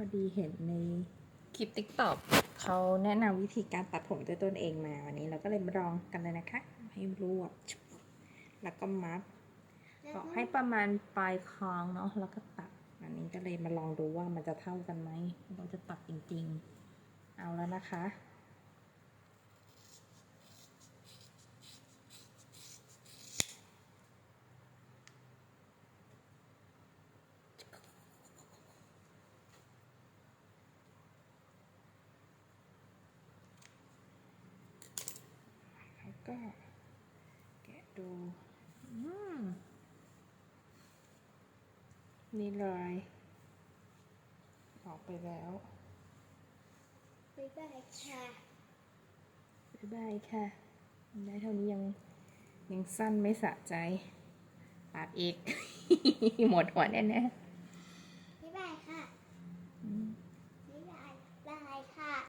อดีเห็นในคลิปติ๊กต็อกเขาแนะนำวิธีการตัดผมด้วยตนเองมาวันนี้เราก็เลยมาลองกันเลยนะคะ ให้รวบแล้วก็มัดก็ให้ประมาณปลายคางเนาะแล้วก็ตัด อันนี้ก็เลยมาลองดูว่ามันจะเท่ากันไหมเราจะตัดจริง ๆ เอาแล้วนะคะ ก็แกะดูอืมนี่เลยออกไปแล้วบ๊ายบายค่ะบ๊ายบายค่ะ ได้เท่านี้ยังยังสั้นไม่สะใจตัดอีก หมดหัวแน่ๆ